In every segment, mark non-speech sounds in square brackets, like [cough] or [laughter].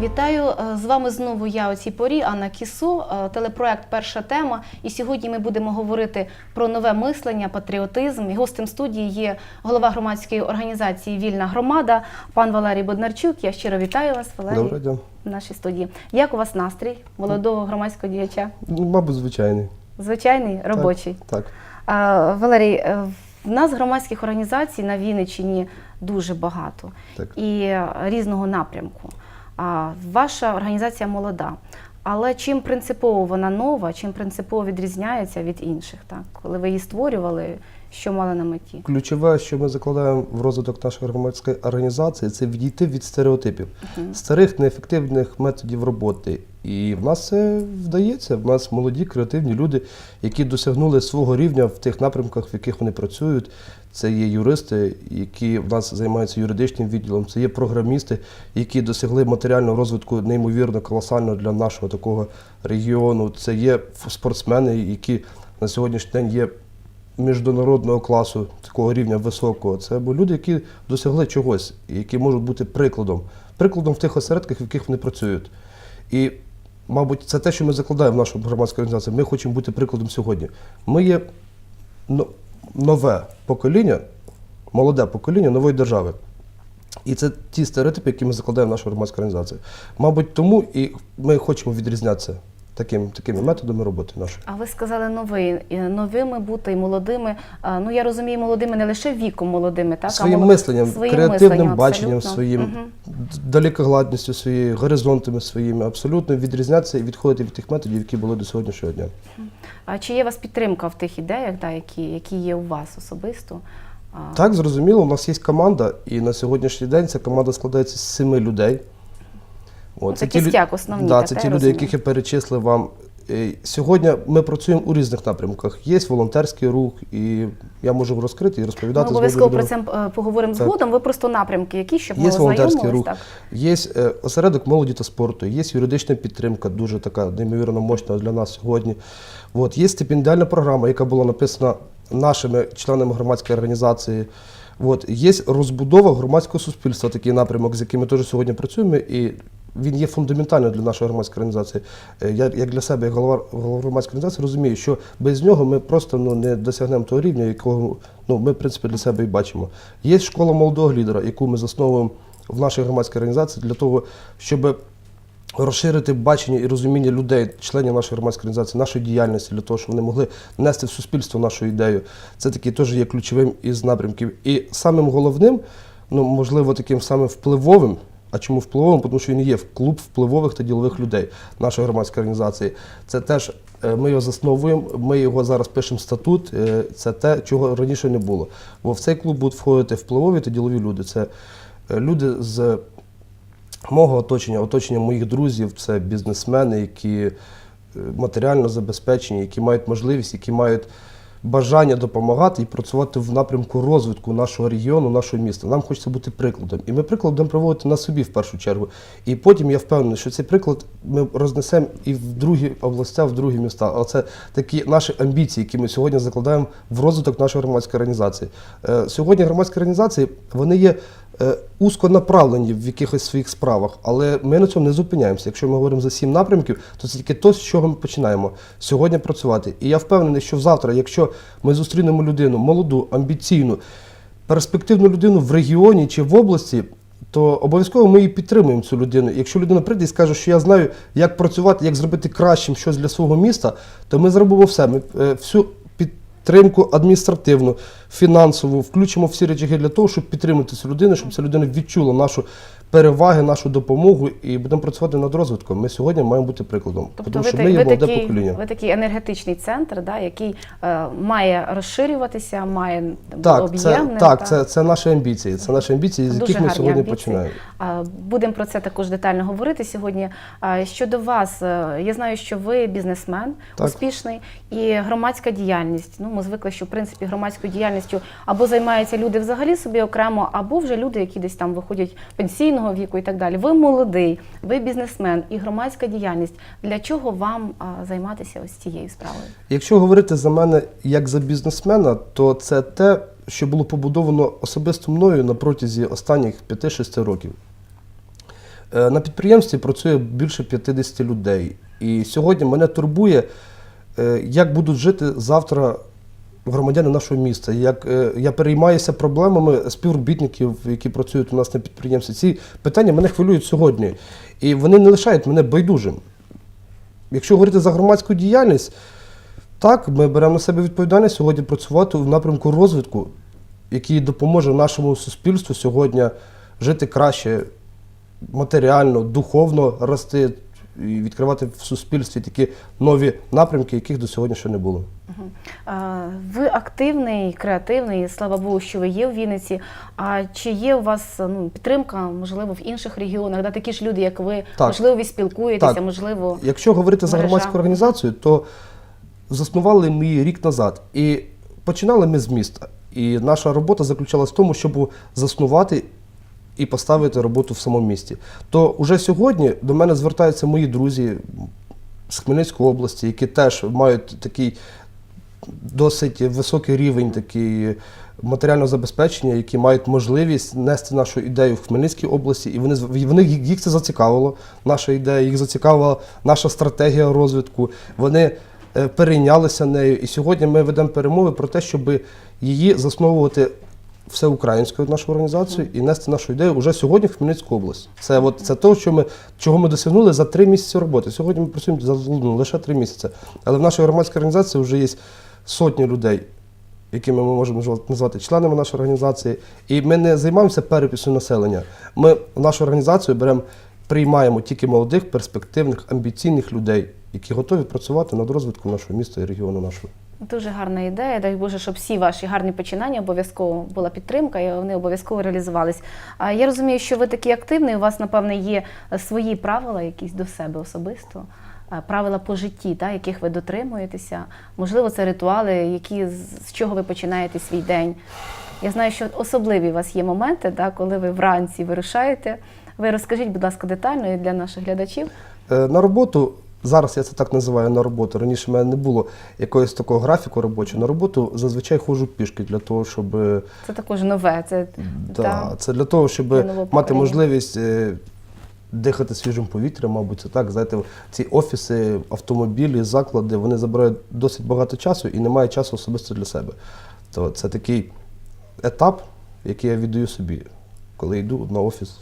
Вітаю е, з вами знову. Я у цій порі Анна Кісо, е, телепроект Перша тема. І сьогодні ми будемо говорити про нове мислення, патріотизм. І гостем студії є голова громадської організації Вільна громада, пан Валерій Боднарчук. Я щиро вітаю вас, Валерій, Доброго дня. в нашій студії. Як у вас настрій молодого громадського діяча? Ну, мабуть, звичайний. Звичайний, робочий. Так. А, Валерій, е, в нас громадських організацій на Вінниччині дуже багато Так. і різного напрямку. А ваша організація молода. Але чим принципово вона нова, чим принципово відрізняється від інших, так? Коли ви її створювали, що мали на меті? Ключове, що ми закладаємо в розвиток нашої громадської організації, це відійти від стереотипів, старих неефективних методів роботи. І в нас це вдається. В нас молоді, креативні люди, які досягнули свого рівня в тих напрямках, в яких вони працюють. Це є юристи, які в нас займаються юридичним відділом, це є програмісти, які досягли матеріального розвитку неймовірно колосально для нашого такого регіону. Це є спортсмени, які на сьогоднішній день є міжнародного класу, такого рівня високого. Це або люди, які досягли чогось, які можуть бути прикладом. Прикладом в тих осередках, в яких вони працюють. І, мабуть, це те, що ми закладаємо в нашу громадську організацію. Ми хочемо бути прикладом сьогодні. Ми є нове покоління, молоде покоління нової держави. І це ті стереотипи, які ми закладаємо в нашу громадську організацію. Мабуть, тому і ми хочемо відрізнятися таким, такими методами роботи нашої. А ви сказали новий, новими бути і молодими. Ну я розумію, молодими не лише віком молодими, так своїм молод- мисленням, своїм креативним мисленням, баченням абсолютно. своїм, д- далекогладністю своєю, горизонтами своїми, абсолютно відрізнятися і відходити від тих методів, які були до сьогоднішнього дня. А чи є у вас підтримка в тих ідеях, да, які, які є у вас особисто? Так, зрозуміло, у нас є команда, і на сьогоднішній день ця команда складається з семи людей. От, Це ті кістяк основні, Да, це ті люди, розумію. яких я перечислив вам. Е, Сьогодні ми працюємо у різних напрямках. Є волонтерський рух, і я можу розкрити і розповідати. з обов'язково про це е, поговоримо Так. згодом. Ви просто напрямки, які щоб ми Є волонтерський рух, так? є е, осередок молоді та спорту, є юридична підтримка, дуже така неймовірно мощна для нас сьогодні. От, є стипендіальна програма, яка була написана нашими членами громадської організації. От, є розбудова громадського суспільства, такий напрямок, з яким ми теж сьогодні працюємо. І він є фундаментальним для нашої громадської організації. Е, Я як для себе, як голова, голова громадської організації, розумію, що без нього ми просто ну, не досягнемо того рівня, якого ну, ми, в принципі, для себе і бачимо. Є школа молодого лідера, яку ми засновуємо в нашій громадській організації для того, щоб розширити бачення і розуміння людей, членів нашої громадської організації, нашої діяльності, для того, щоб вони могли нести в суспільство нашу ідею. Це таки теж є ключовим із напрямків. І самим головним, ну можливо, таким самим впливовим. А чому впливовим? Тому що він є клуб впливових та ділових людей нашої громадської організації. Це теж е, ми його засновуємо, ми його зараз пишемо статут. е, Це те, чого раніше не було. Бо в цей клуб будуть входити впливові та ділові люди. Це е, люди з мого оточення, оточення моїх друзів, це бізнесмени, які матеріально забезпечені, які мають можливість, які мають бажання допомагати і працювати в напрямку розвитку нашого регіону, нашого міста. Нам хочеться бути прикладом. І ми приклад будемо проводити на собі в першу чергу. І потім я впевнений, що цей приклад ми рознесемо і в другі областя, в другі міста. А це такі наші амбіції, які ми сьогодні закладаємо в розвиток нашої громадської організації. Е, Сьогодні громадські організації вони є е, узко направлені в якихось своїх справах, але ми на цьому не зупиняємося. Якщо ми говоримо за сім напрямків, то це тільки то, з чого ми починаємо сьогодні працювати. І я впевнений, що завтра, якщо ми зустрінемо людину молоду, амбіційну, перспективну людину в регіоні чи в області. То обов'язково ми її підтримуємо цю людину. Якщо людина прийде і скаже, що я знаю, як працювати, як зробити кращим щось для свого міста, то ми зробимо все. Ми е, всю підтримку адміністративну, фінансову, включимо всі речаги для того, щоб підтримати цю людину, щоб ця людина відчула нашу переваги, нашу допомогу і будемо працювати над розвитком. Ми сьогодні маємо бути прикладом, Тобто тому ви, що ми є ви, молоде такий, покоління. ви такий енергетичний центр, да, який е, має розширюватися, має Так, це, так, та. це, це наші амбіції. Це наші амбіції, з Дуже яких ми сьогодні амбіції. починаємо. А, Будемо про це також детально говорити сьогодні. А, Щодо вас, е, я знаю, що ви бізнесмен Так. успішний і громадська діяльність. Ну, ми звикли, що в принципі громадською діяльністю або займаються люди взагалі собі окремо, або вже люди, які десь там виходять пенсійного віку і так далі. Ви молодий, ви бізнесмен і громадська діяльність. Для чого вам займатися ось цією справою? Якщо говорити за мене як за бізнесмена, то це те, що було побудовано особисто мною на протязі останніх 5-6 років. Е, На підприємстві працює більше 50 людей. І сьогодні мене турбує, е, як будуть жити завтра громадяни нашого міста. Як е, я переймаюся проблемами співробітників, які працюють у нас на підприємстві. Ці питання мене хвилюють сьогодні. І вони не лишають мене байдужим. Якщо говорити за громадську діяльність, так, ми беремо на себе відповідальність сьогодні працювати в напрямку розвитку, який допоможе нашому суспільству сьогодні жити краще матеріально, духовно рости відкривати в суспільстві такі нові напрямки, яких до сьогодні ще не було. Ви активний, креативний, слава Богу, що ви є в Вінниці. А чи є у вас ну, підтримка, можливо, в інших регіонах, да, такі ж люди, як ви, Так. можливо, ви спілкуєтеся, Так. можливо, Якщо говорити за громадську організацію, то заснували ми її рік назад. І починали ми з міста. І наша робота заключалась в тому, щоб заснувати і поставити роботу в самому місті. То уже сьогодні до мене звертаються мої друзі з Хмельницької області, які теж мають такий досить високий рівень такий матеріального забезпечення, які мають можливість нести нашу ідею в Хмельницькій області, і вони вони їх їх це зацікавило. Наша ідея, їх зацікавила наша стратегія розвитку. Вони е, перейнялися нею. І сьогодні ми ведемо перемови про те, щоб її засновувати всеукраїнською нашу організацію і нести нашу ідею вже сьогодні в Хмельницьку область. Це от це те, що ми чого ми досягнули за три місяці роботи. Сьогодні ми працюємо за ну, лише три місяці. Але в нашій громадській організації вже є сотні людей, якими ми можемо назвати членами нашої організації. І ми не займаємося переписом населення. Ми в нашу організацію беремо, приймаємо тільки молодих, перспективних, амбіційних людей, які готові працювати над розвитком нашого міста і регіону нашого. Дуже гарна ідея. Дай Боже, щоб всі ваші гарні починання обов'язково була підтримка, і вони обов'язково реалізувались. А я розумію, що ви такий активний. У вас, напевне, є е, свої правила, якісь до себе особисто, е, правила по житті, та, яких ви дотримуєтеся. Можливо, це ритуали, які з- чого ви починаєте свій день. Я знаю, що особливі у вас є моменти, та, коли ви вранці вирушаєте. Ви розкажіть, будь ласка, детально і для наших глядачів. Е, На роботу, зараз я це так називаю на роботу. Раніше в мене не було якогось такого графіку робочого. На роботу зазвичай ходжу пішки для того, щоб е, Це також нове. Це да, та, це для того, щоб Для мати можливість е, дихати свіжим повітрям, мабуть, це так. Знаєте, ці офіси, автомобілі, заклади вони забирають досить багато часу і немає часу особисто для себе. То це такий етап, який я віддаю собі, коли йду на офіс.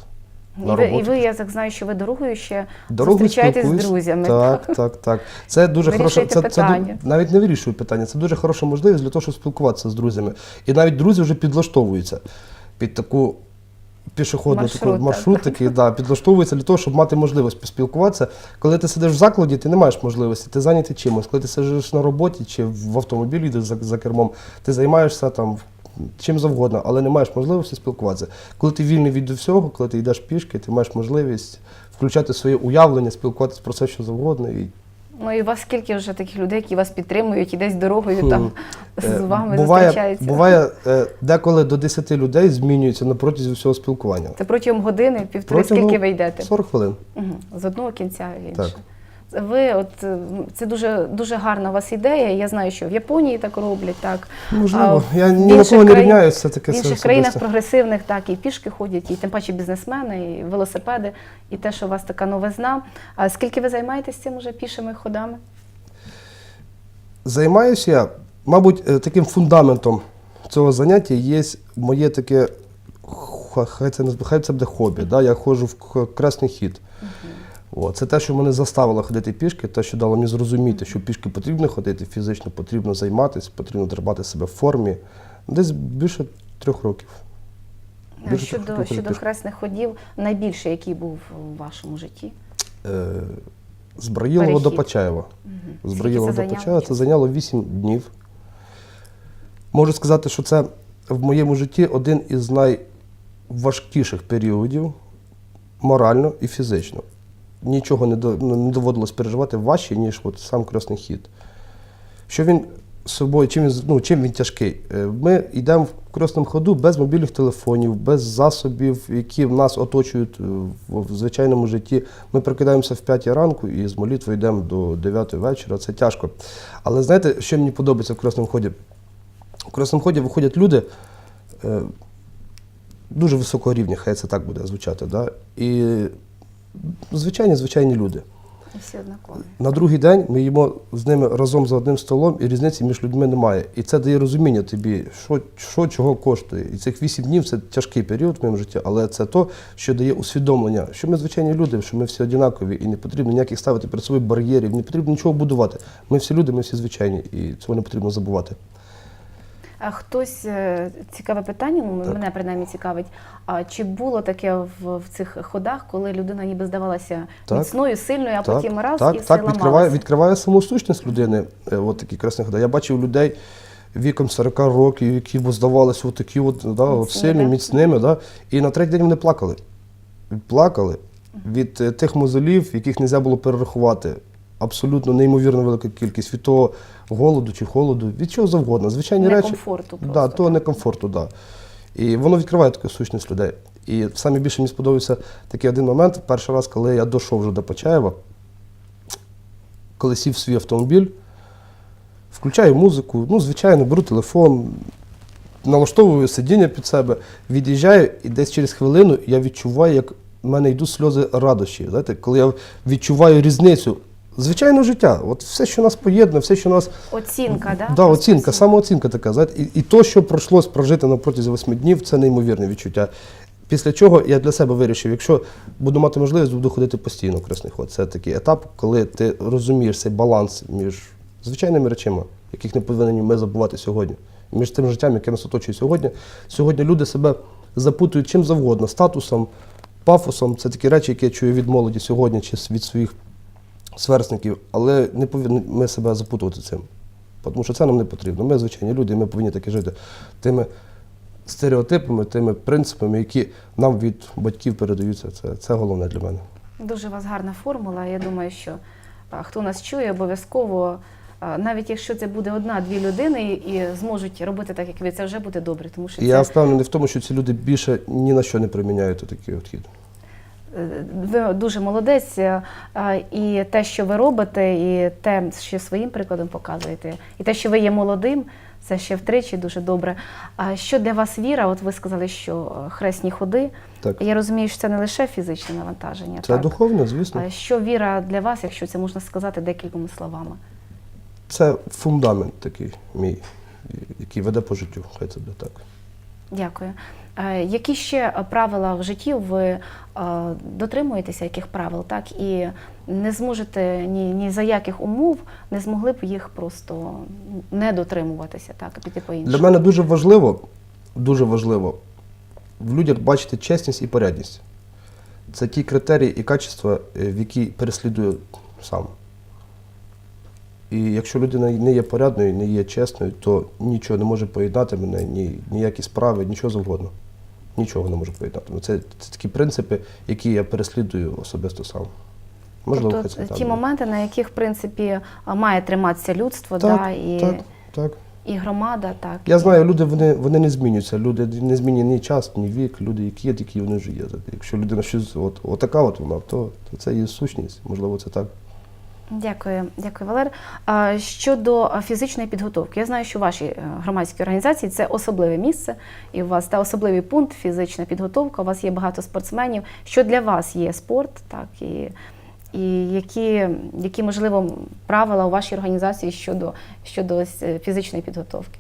І На ви, і ви, я так знаю, що ви дорогою ще Дорогу зустрічаєтесь з спілкуюсь. друзями. Так, так, так. Це дуже хороша. Вирішуєте Це, це, ду- навіть не вирішую питання. Це дуже хороша можливість для того, щоб спілкуватися з друзями. І навіть друзі вже підлаштовуються під таку пішохідну Маршрут, таку так. маршрут, такий, да, підлаштовуються для того, щоб мати можливість поспілкуватися. Коли ти сидиш в закладі, ти не маєш можливості, ти зайнятий чимось. Коли ти сидиш на роботі чи в автомобілі йдеш за, за кермом, ти займаєшся там чим завгодно, але не маєш можливості спілкуватися. Коли ти вільний від всього, коли ти йдеш пішки, ти маєш можливість включати своє уявлення, спілкуватися про все, що завгодно. І, Ну і у вас скільки вже таких людей, які вас підтримують і десь дорогою там з е, вами буває, зустрічаються? буває е, деколи до 10 людей змінюється на протязі всього спілкування. Це протягом години, півтори, Протягом скільки ви йдете? 40 хвилин. Угу. З одного кінця в інше. Так. Ви, от е, це дуже дуже гарна у вас ідея. Я знаю, що в Японії так роблять, так Можливо, А я ні на кого не країн- рівняю, це таке В інших країнах прогресивних так і пішки ходять, і тим паче бізнесмени, і велосипеди, і те, що у вас така новизна. А скільки ви займаєтесь цим уже пішими ходами? Займаюся я, мабуть, е, таким фундаментом цього заняття є моє таке, хай це, наз- хай це буде хобі. Да? Я ходжу в к- кресний хід. О, це те, що мене заставило ходити пішки, те, що дало мені зрозуміти, що пішки потрібно ходити, фізично потрібно займатися, потрібно тримати себе в формі. Десь більше трьох років. Більше щодо, трьох років щодо пішки. хресних ходів, найбільший, який був у вашому житті? Е, З Браїлова до Перехід. Почаєва. З Скільки Браїлова це до зайняло Почаєва це часу? зайняло 8 днів. Можу сказати, що це в моєму житті один із найважкіших періодів морально і фізично. Нічого ну, не доводилось переживати важче, ніж от сам красний хід. Що він собою, чим він, ну, чим він тяжкий? Е, Ми йдемо в кросному ходу без мобільних телефонів, без засобів, які в нас оточують е, в, звичайному житті. Ми прокидаємося в 5 ранку і з молитвою йдемо до 9 вечора. Це тяжко. Але знаєте, що мені подобається в кросному ході? В кросному ході виходять люди е, дуже високого рівня, хай це так буде звучати. Да? І звичайні, звичайні люди. Всі однакові. На другий день ми їмо з ними разом за одним столом, і різниці між людьми немає. І це дає розуміння тобі, що, що чого коштує. І цих вісім днів це тяжкий період в моєму житті, але це то, що дає усвідомлення, що ми звичайні люди, що ми всі однакові, і не потрібно ніяких ставити перед собою бар'єрів, не потрібно нічого будувати. Ми всі люди, ми всі звичайні, і цього не потрібно забувати. Хтось е, цікаве питання, ну Так. мене принаймні цікавить. А чи було таке в, в цих ходах, коли людина ніби здавалася Так. міцною, сильною, а так, потім раз так, і все так відкриває, відкриває саму сущність людини. е, От такі красні ходи. Я бачив людей віком 40 років, які здавалися от такі от, да, от сильні, міцними. Да, і на третій день вони плакали. Плакали від е, тих мозолів, яких не можна було перерахувати. Абсолютно неймовірно велика кількість від того голоду чи холоду, від чого завгодно. Звичайні речі. Некомфорту просто, Да, того так. некомфорту, да. І воно відкриває таку сущність людей. І саме більше мені сподобався такий один момент. Перший раз, коли я дійшов вже до Почаєва, коли сів в свій автомобіль, включаю музику, ну, звичайно, беру телефон, налаштовую сидіння під себе, від'їжджаю, і десь через хвилину я відчуваю, як в мене йдуть сльози радощі. Знаєте, коли я відчуваю різницю. Звичайно, життя. От все, що нас поєднує, все, що нас Оцінка, да? Да, оцінка, оцінка. самооцінка така. Знаєте, і, і то, що пройшлось прожити на протязі восьми днів, це неймовірне відчуття. Після чого я для себе вирішив, якщо буду мати можливість, буду ходити постійно в красний ход. Це такий етап, коли ти розумієш цей баланс між звичайними речами, яких не повинні ми забувати сьогодні, між тим життям, яке нас оточує сьогодні. Сьогодні люди себе запутують чим завгодно, статусом, пафосом. Це такі речі, які я чую від молоді сьогодні чи від своїх сверстників, але не повинні ми себе запутувати цим. Тому що це нам не потрібно. Ми звичайні люди, і ми повинні таки жити тими стереотипами, тими принципами, які нам від батьків передаються. Це, це головне для мене. Дуже у вас гарна формула. Я думаю, що хто нас чує, обов'язково, навіть якщо це буде одна-дві людини і зможуть робити так, як ви, це вже буде добре. Тому що я це впевнений в тому, що ці люди більше ні на що не приміняють такий підхід. Е, ви дуже молодець, е, і те, що ви робите, і те, що своїм прикладом показуєте, і те, що ви є молодим, це ще втричі дуже добре. А що для вас віра? От ви сказали, що е, хресні ходи. Так. Я розумію, що це не лише фізичне навантаження. Це так? духовне, звісно. А що віра для вас, якщо це можна сказати декількома словами? Це фундамент такий мій, який веде по життю. Хай це буде так. Дякую. Е, Які ще правила в житті ви е, дотримуєтеся, яких правил, так і не зможете ні, ні за яких умов не змогли б їх просто не дотримуватися, так, а піти по іншому? Для мене дуже важливо, дуже важливо в людях бачити чесність і порядність. Це ті критерії і качества, е, в які переслідую сам. І якщо людина не є порядною, не є чесною, то нічого не може поєднати мене, ні, ніякі справи, нічого завгодно. Нічого не може поєднати. Ну, Це, це такі принципи, які я переслідую особисто сам. Можливо, тобто це ті так. моменти, на яких в принципі має триматися людство, Так, да, і, так, так. і громада, так. Я знаю, люди вони, вони не змінюються. Люди не змінює ні час, ні вік. Люди, які є, такі вони вже є. Якщо людина щось от, отака от вона, то, то це є сущність. Можливо, це так. Дякую, дякую, Валер. Щодо фізичної підготовки, я знаю, що в вашій е, громадській організації це особливе місце, і у вас та особливий пункт фізична підготовка. У вас є багато спортсменів. Що для вас є спорт, так і, і які, які можливо правила у вашій організації щодо, щодо е, фізичної підготовки?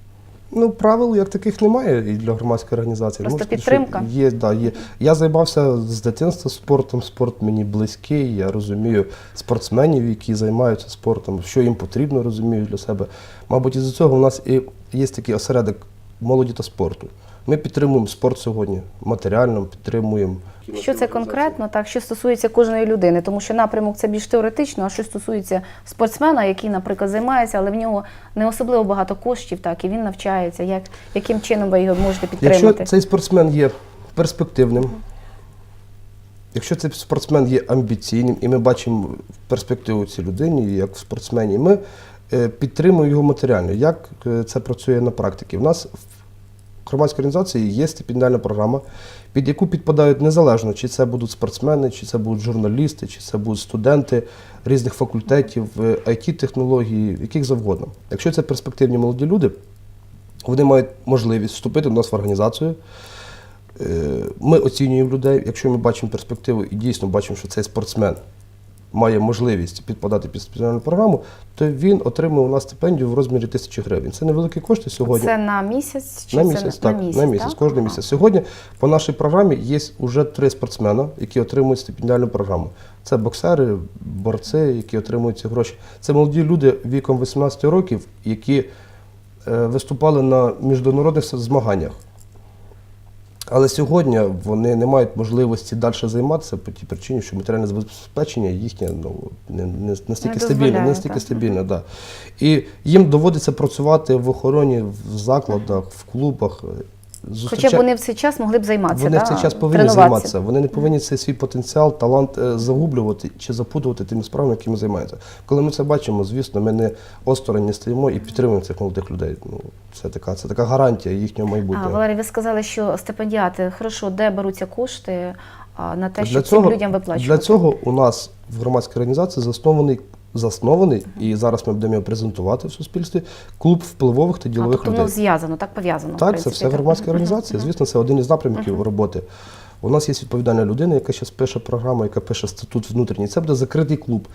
Ну, правил як таких немає і для громадської організації. Просто Можу підтримка? що Є, да, є. Я займався з дитинства спортом, спорт мені близький, я розумію спортсменів, які займаються спортом, що їм потрібно, розумію для себе. Мабуть, із-за цього у нас і є такий осередок молоді та спорту. Ми підтримуємо спорт сьогодні матеріально, підтримуємо. Що це конкретно, так що стосується кожної людини, тому що напрямок це більш теоретично, а що стосується спортсмена, який, наприклад, займається, але в нього не особливо багато коштів, так і він навчається. Як яким чином ви його можете підтримати? Якщо цей спортсмен є перспективним, якщо цей спортсмен є амбіційним, і ми бачимо перспективу цій людині, як в спортсмені, ми е, підтримуємо його матеріально. Як е, це працює на практиці? У нас в громадській організації є стипендіальна програма, під яку підпадають незалежно, чи це будуть спортсмени, чи це будуть журналісти, чи це будуть студенти різних факультетів, it технології яких завгодно. Якщо це перспективні молоді люди, вони мають можливість вступити до нас в організацію, Е, Ми оцінюємо людей, якщо ми бачимо перспективу і дійсно бачимо, що цей спортсмен має можливість підпадати під спеціальну програму, то він отримує у нас стипендію в розмірі тисячі гривень. Це невеликі кошти сьогодні. Це на місяць чи На це місяць, так, на місяць, на місяць, так? кожен місяць. Сьогодні по нашій програмі є вже три спортсмена, які отримують стипендіальну програму. Це боксери, борці, які отримують ці гроші. Це молоді люди віком 18 років, які е, виступали на міжнародних змаганнях. Але сьогодні вони не мають можливості далі займатися по тій причині, що матеріальне забезпечення їхнє ну, не, не настільки Не стабільне, не настільки так. стабільне. Да. І їм доводиться працювати в охороні, в закладах, в клубах. Хоча б вони в цей час могли б займатися. вони да? в цей час повинні тренуватися. займатися. Вони не повинні цей свій потенціал, талант е, загублювати чи запутувати тими справами, якими займаються. Коли ми це бачимо, звісно, ми не осторонь не стоїмо і підтримуємо цих молодих людей. Ну, це така, це така гарантія їхнього А, майбутнього. Валерій, ви сказали, що стипендіати, хорошо, де беруться кошти на те, цього, цим людям виплачувати? для цього у нас в громадській організації заснований, заснований, і зараз ми будемо його презентувати в суспільстві, клуб впливових та а, ділових тобто людей. воно зв'язано, так пов'язано. в Так, це принципі, все громадська організація. Звісно, це один із напрямків роботи. У нас є відповідальна людина, яка зараз пише програму, яка пише статут внутрішній. Це буде закритий клуб.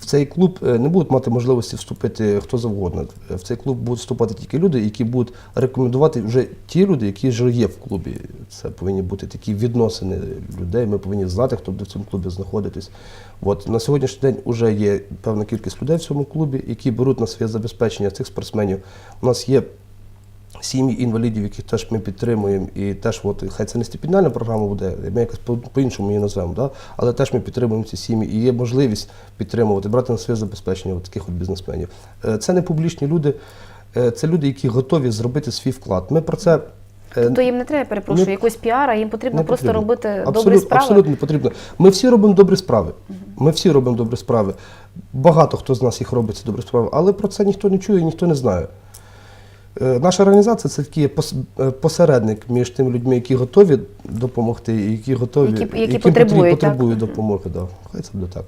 В цей клуб е, не будуть мати можливості вступити хто завгодно. В цей клуб будуть вступати тільки люди, які будуть рекомендувати вже ті люди, які вже є в клубі. Це повинні бути такі відносини людей. Ми повинні знати, хто буде в цьому клубі знаходитись. От на сьогоднішній день вже є певна кількість людей в цьому клубі, які беруть на своє забезпечення цих спортсменів. У нас є сім'ї інвалідів, яких теж ми підтримуємо, і теж, от, хай це не стипендіальна програма буде, ми якось по- по-іншому її назвемо, да? але теж ми підтримуємо ці сім'ї і є можливість підтримувати, брати на своє забезпечення от таких от бізнесменів. Е, Це не публічні люди, е, це люди, які готові зробити свій вклад. Ми про це. е, Тобто їм не треба, перепрошую, якось піара, їм потрібно не просто робити Абсолютно- добрі справи. Абсолютно не потрібно. Ми всі робимо добрі справи. Ми всі робимо добрі справи. Багато хто з нас їх робить ці добрі справи, але про це ніхто не чує, ніхто не знає. Е, Наша організація це такий е, посередник між тими людьми, які готові допомогти, і які готові, Які- які яким потребують, потребують допомоги. Да. Хай це буде так.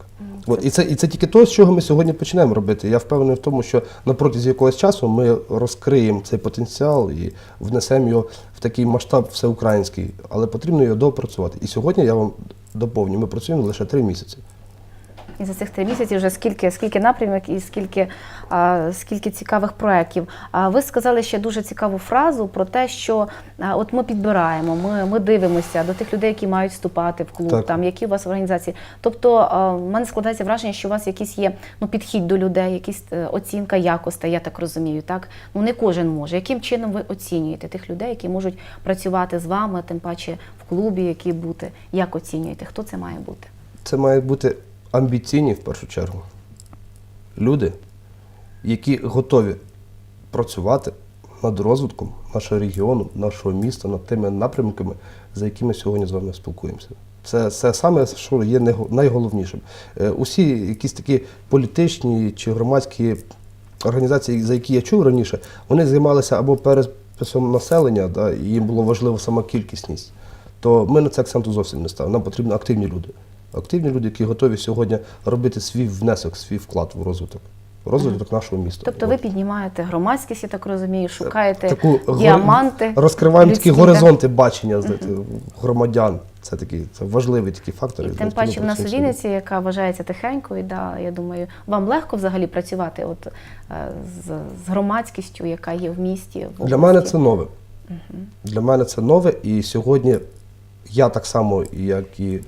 От, і, це, і це тільки те, з чого ми сьогодні починаємо робити. Я впевнений в тому, що на протязі якогось часу ми розкриємо цей потенціал і внесемо його в такий масштаб всеукраїнський, але потрібно його доопрацювати. І сьогодні я вам доповню, ми працюємо лише три місяці. І за цих три місяці вже скільки, скільки напрямок і скільки, а, скільки цікавих проєктів. А ви сказали ще дуже цікаву фразу про те, що а, от ми підбираємо, ми, ми дивимося до тих людей, які мають вступати в клуб, Так. там які у вас в організації. Тобто а, в мене складається враження, що у вас якийсь є ну, підхід до людей, якісь е, оцінка якостей, я так розумію. Так? Ну не кожен може. Яким чином ви оцінюєте тих людей, які можуть працювати з вами, тим паче в клубі, які бути? Як оцінюєте? Хто це має бути? Це мають бути амбіційні в першу чергу. Люди, які готові працювати над розвитком нашого регіону, нашого міста, над тими напрямками, за якими сьогодні з вами спілкуємося. Це, це саме, що є найголовнішим. Е, Усі якісь такі політичні чи громадські організації, за які я чув раніше, вони займалися або переписом населення, да, і їм було важливо сама кількісність. То ми на це акценту зовсім не ставимо. Нам потрібні активні люди. Активні люди, які готові сьогодні робити свій внесок, свій вклад в розвиток, розвиток нашого міста. Тобто ви піднімаєте громадськість, я так розумію, шукаєте Таку діаманти. розкриваємо такі людські, горизонти бачення знаєте, громадян. Це такі це важливі такі фактори. І тим паче в нас у Вінниці, яка вважається тихенькою, да, я думаю, вам легко взагалі працювати от, е, з, з громадськістю, яка є в місті. В Для мене це нове. Для мене це нове, і сьогодні я так само, як і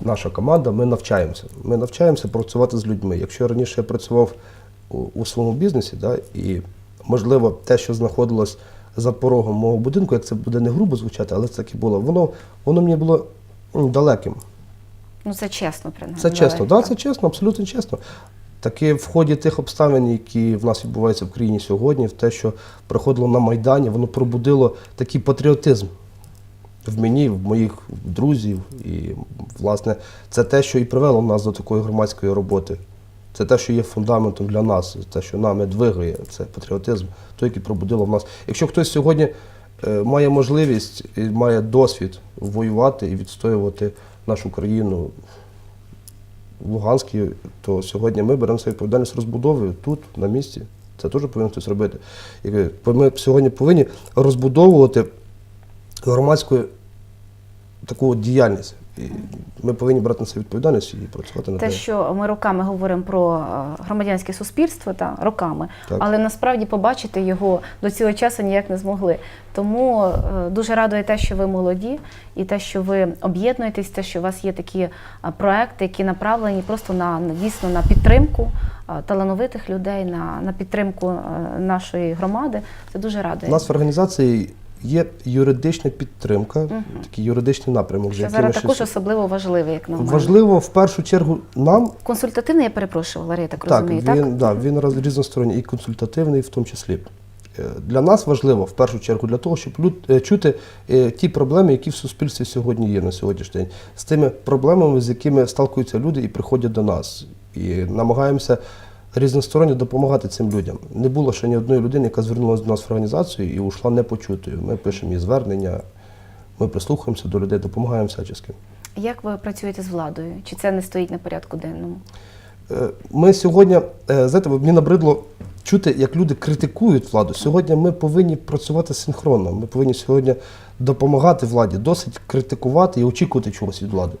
наша команда, ми навчаємося. Ми навчаємося працювати з людьми. Якщо раніше я працював у, у своєму бізнесі, да, і можливо те, що знаходилось за порогом мого будинку, як це буде не грубо звучати, але це так і було, воно, воно мені було далеким. Ну це чесно, принаймні. Це чесно, Валерій, да, це чесно, абсолютно чесно. Таки в ході тих обставин, які в нас відбуваються в країні сьогодні, в те, що проходило на Майдані, воно пробудило такий патріотизм в мені, в моїх друзів. І, власне, це те, що і привело нас до такої громадської роботи. Це те, що є фундаментом для нас, те, що нами двигає, це патріотизм, той, який пробудило в нас. Якщо хтось сьогодні е, має можливість і має досвід воювати і відстоювати нашу країну в Луганській, то сьогодні ми беремо свою відповідальність розбудови тут, на місці. Це теж повинен хтось робити. Ми сьогодні повинні розбудовувати громадську таку от діяльність. І ми повинні брати на себе відповідальність і працювати над Те, що ми роками говоримо про е, громадянське суспільство, та роками, Так. але насправді побачити його до цього часу ніяк не змогли. Тому е, дуже радує те, що ви молоді, і те, що ви об'єднуєтесь, те, що у вас є такі е, проекти, які направлені просто на на- дійсно на підтримку талановитих людей, на, на підтримку нашої громади. Це дуже У радує. нас в організації є юридична підтримка, Мгм. такий юридичний напрямок, Що зараз також щось- особливо важливий, як на мене. важливо в першу чергу нам Консультативний, я перепрошую, Валерія, я так, Так, розумію, він, так? Да, він роз- різносторонній і консультативний в тому числі. Е, Для нас важливо в першу чергу для того, щоб люд, е, чути е, ті проблеми, які в суспільстві сьогодні є на сьогоднішній день, з тими проблемами, з якими сталкуються люди і приходять до нас. І намагаємося різносторонньо допомагати цим людям. Не було ще ні одної людини, яка звернулася до нас в організацію і ушла непочутою. Ми пишемо їй звернення, ми прислухаємося до людей, допомагаємо всячески. Як ви працюєте з владою? Чи це не стоїть на порядку денному? Е, Ми сьогодні, е, знаєте, мені набридло чути, як люди критикують владу. Сьогодні ми повинні працювати синхронно. Ми повинні сьогодні допомагати владі, досить критикувати і очікувати чогось від влади.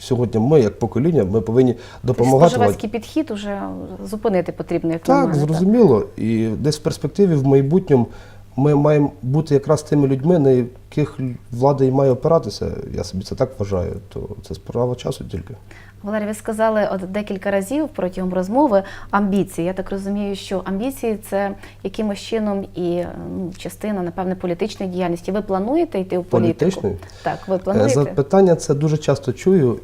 Сьогодні ми, як покоління, ми повинні допомагати. Споживацький підхід уже зупинити потрібно, як Так, мене, зрозуміло. І десь в перспективі, в майбутньому, ми маємо бути якраз тими людьми, на яких влада і має опиратися. Я собі це так вважаю. То це справа часу тільки. Валерій, ви сказали от декілька разів протягом розмови амбіції. Я так розумію, що амбіції це якимось чином і ну, частина, напевне, політичної діяльності. Ви плануєте йти у політику? Політичної? Так, ви Е, плануєте? Запитання це дуже часто чую.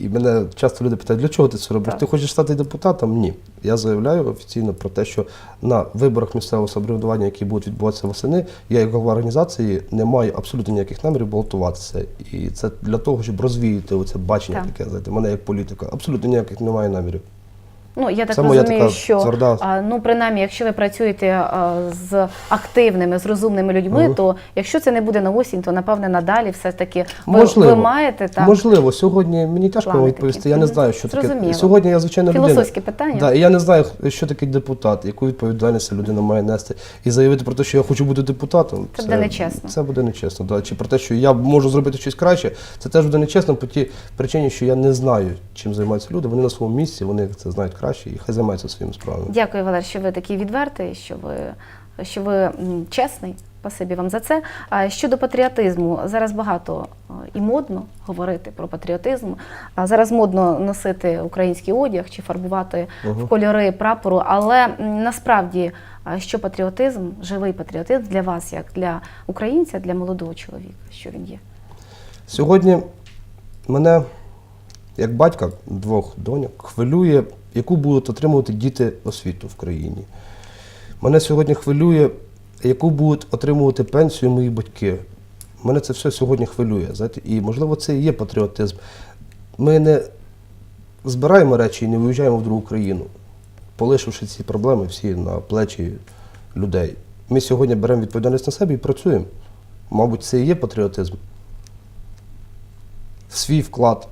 І мене часто люди питають, для чого ти це робиш? Так. Ти хочеш стати депутатом? Ні. Я заявляю офіційно про те, що на виборах місцевого самоврядування, які будуть відбуватися восени, я як голова організації не маю абсолютно ніяких намірів балотуватися. І це для того, щоб розвіяти оце бачення Так. таке, знаєте, мене як політика. Абсолютно ніяких немає намірів. Ну, я так Це моя розумію, така що тверда- а, ну, принаймні, якщо ви працюєте а, з активними, з розумними людьми, Мгм. то якщо це не буде на осінь, то напевне надалі все таки ви, Можливо. ви маєте так. Можливо, сьогодні мені тяжко Плани вам відповісти. такі. Я не Мгм. знаю, що таке. Сьогодні я звичайна людина. Філософське питання. Да, і я не знаю, що таке депутат, яку відповідальність ця людина має нести. І заявити про те, що я хочу бути депутатом. Це буде нечесно. Це буде нечесно. Да. Чи про те, що я можу зробити щось краще, це теж буде нечесно по тій причині, що я не знаю, чим займаються люди. Вони на своєму місці, вони це знають краще і хай займаються своїми справами. Дякую, Валер, що ви такий відвертий, що ви, що ви чесний. Спасибі вам за це. А щодо патріотизму, зараз багато і модно говорити про патріотизм. А зараз модно носити український одяг чи фарбувати в кольори прапору. Але насправді, що патріотизм, живий патріотизм для вас, як для українця, для молодого чоловіка, що він є? Сьогодні мене, як батька двох доньок, хвилює, яку будуть отримувати діти освіту в країні. Мене сьогодні хвилює, яку будуть отримувати пенсію мої батьки. Мене це все сьогодні хвилює. Знаєте? І, можливо, це і є патріотизм. Ми не збираємо речі і не виїжджаємо в другу країну, полишивши ці проблеми всі на плечі людей. Ми сьогодні беремо відповідальність на себе і працюємо. Мабуть, це і є патріотизм свій вклад,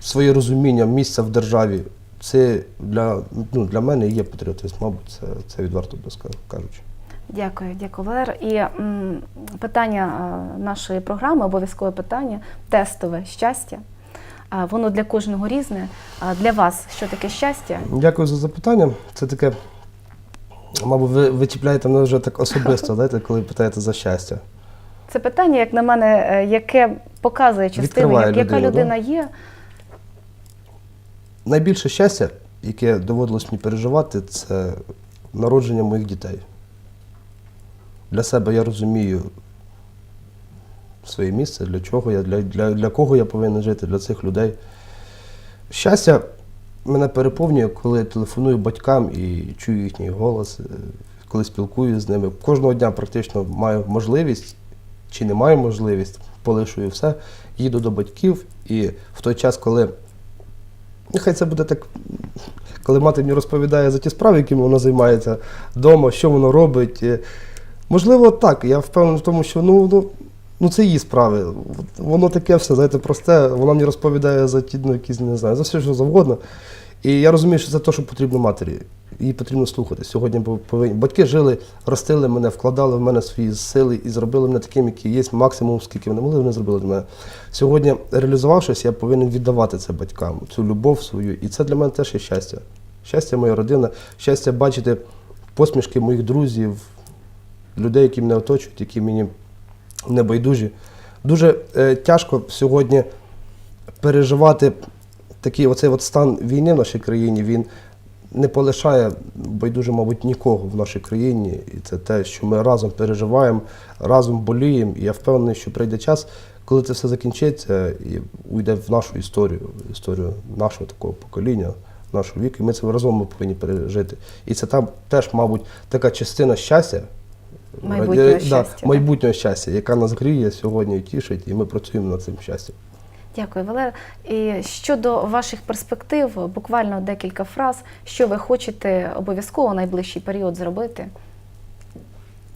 своє розуміння місця в державі. Це для, ну, для мене є патріотизм, мабуть, це, це відверто кажучи. Дякую, дякую, Валер. І м, питання е, нашої програми, обов'язкове питання, тестове щастя. Воно для кожного різне. А Для вас що таке щастя? Дякую за запитання. Це таке, мабуть, ви, ви чіпляєте мене вже так особисто, [laughs] знаєте, коли питаєте за щастя. Це питання, як на мене, е, яке показує частину, як, яка людина є. Найбільше щастя, яке доводилось мені переживати, це народження моїх дітей. Для себе я розумію своє місце, для чого я, для, для, для кого я повинен жити, для цих людей. Щастя мене переповнює, коли я телефоную батькам і чую їхній голос, е, коли спілкуюся з ними. Кожного дня практично маю можливість чи не маю можливість, полишую все, їду до батьків і в той час, коли Нехай це буде так, коли мати мені розповідає за ті справи, якими вона займається вдома, що воно робить. Е, Можливо, так. Я впевнений в тому, що ну, ну, ну це її справи. Воно таке все, знаєте, просте. Вона мені розповідає за ті, ну, якісь, не знаю, за все, що завгодно. І я розумію, що це те, що потрібно матері. Її потрібно слухати. Сьогодні повинні. Батьки жили, ростили мене, вкладали в мене свої сили і зробили мене таким, який є, максимум, скільки вони могли, вони зробили для мене. Сьогодні, реалізувавшись, я повинен віддавати це батькам, цю любов свою. І це для мене теж є щастя. Щастя моя родина, щастя бачити посмішки моїх друзів, людей, які мене оточують, які мені не байдужі. Дуже е, тяжко сьогодні переживати такий оцей от стан війни в нашій країні. Він не полишає байдуже, мабуть, нікого в нашій країні. І це те, що ми разом переживаємо, разом боліємо. І я впевнений, що прийде час, коли це все закінчиться і уйде в нашу історію, в історію нашого такого покоління, нашого віку. І ми це разом ми повинні пережити. І це там теж, мабуть, така частина щастя. Майбутнього Е, щастя, Да, майбутнього щастя, яка нас гріє сьогодні і тішить, і ми працюємо над цим щастям. Дякую, Валер. І щодо ваших перспектив, буквально декілька фраз, що ви хочете обов'язково найближчий період зробити.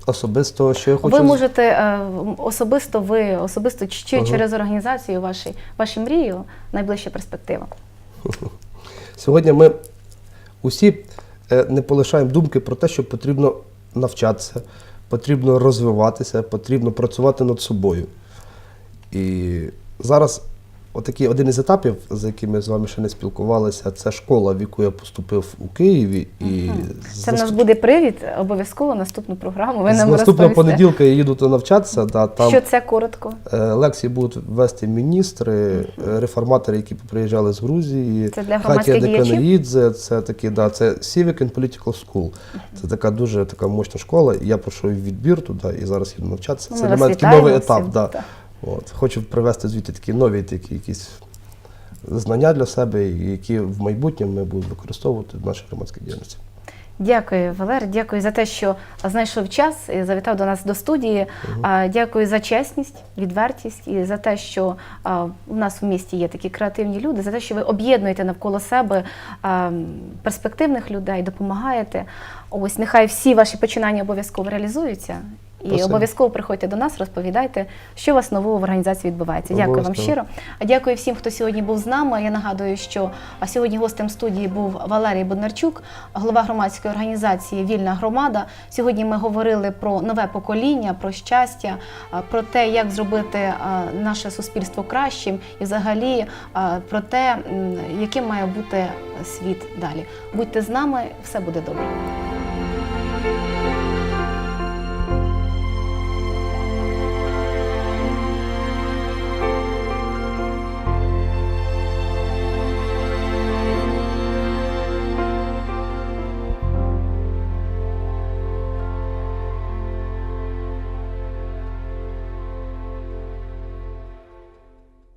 Особисто, що я хочу Ви можете е, особисто, ви особисто чи Ага. через організацію ваші, ваші мрії, найближча перспектива. [laughs] Сьогодні ми усі е, не полишаємо думки про те, що потрібно навчатися, потрібно розвиватися, потрібно працювати над собою. І зараз отакий один із етапів, за яким ми з вами ще не спілкувалися, це школа, в яку я поступив у Києві. І Це в нас буде привід, обов'язково наступну програму. Ви з нам наступного розповісте. понеділка я їду туди навчатися. Да, там Що це коротко? Е, Лекції будуть вести міністри, е, реформатори, які приїжджали з Грузії. Це для громадських діячів? Це такі, да, це Civic and Political School. Це така дуже така мощна школа. Я пройшов відбір туди і зараз їду навчатися. Це ми для мене такий новий етап. Да. Так. От. Хочу привести звідти такі нові такі, якісь знання для себе, які в майбутньому ми будемо використовувати в нашій громадській діяльності. Дякую, Валер. Дякую за те, що знайшов час і завітав до нас до студії. А, Дякую за чесність, відвертість і за те, що у нас в місті є такі креативні люди, за те, що ви об'єднуєте навколо себе перспективних людей, допомагаєте. Ось нехай всі ваші починання обов'язково реалізуються. І Спасибо. обов'язково приходьте до нас, розповідайте, що у вас нового в організації відбувається. Дякую вам щиро. А дякую всім, хто сьогодні був з нами. Я нагадую, що сьогодні гостем студії був Валерій Боднарчук, голова громадської організації Вільна громада. Сьогодні ми говорили про нове покоління, про щастя, про те, як зробити наше суспільство кращим, і взагалі про те, яким має бути світ далі. Будьте з нами, все буде добре.